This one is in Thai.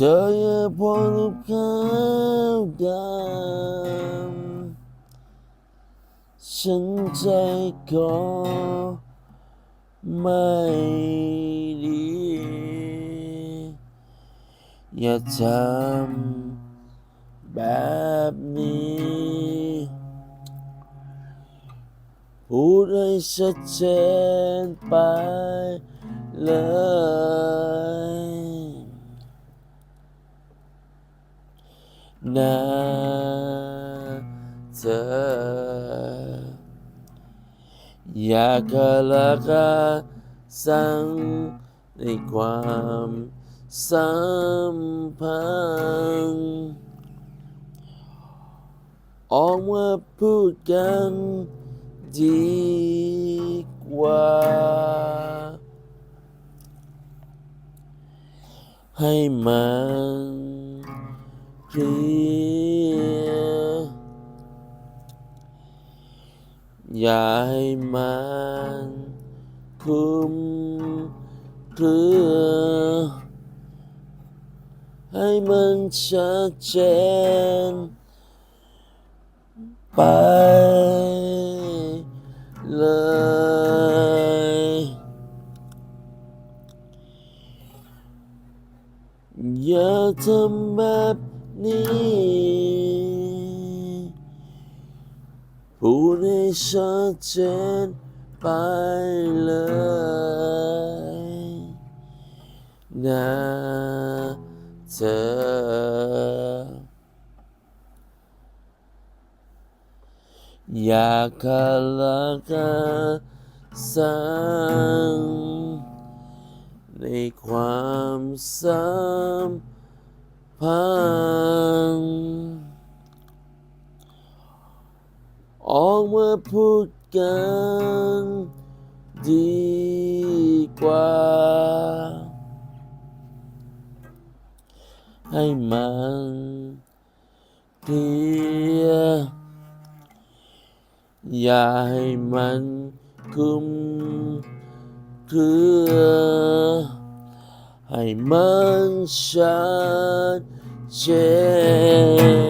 เธออย่าพอรูปขาวดำฉันใจก็ไม่ดี อย่าทำแบบนี้ พูดให้ชัดเจนไปเลย นะเธออยากกละกะสังในความสัมพันธ์ออกมาพูดกันดีกว่า ให้มัน อย่าให้มันคลุมเครือให้มันชัดเจนไปเลย อย่าทำแบบ นี้ พูดให้ชัดเจนไปเลยนะเธอ อยากกละกะสังในความสัม พันธ์ออกมาพูดกันดีกว่า ให้มันเคลียร์อย่าให้มันคุ้มเคือ ให้มันชัดเจน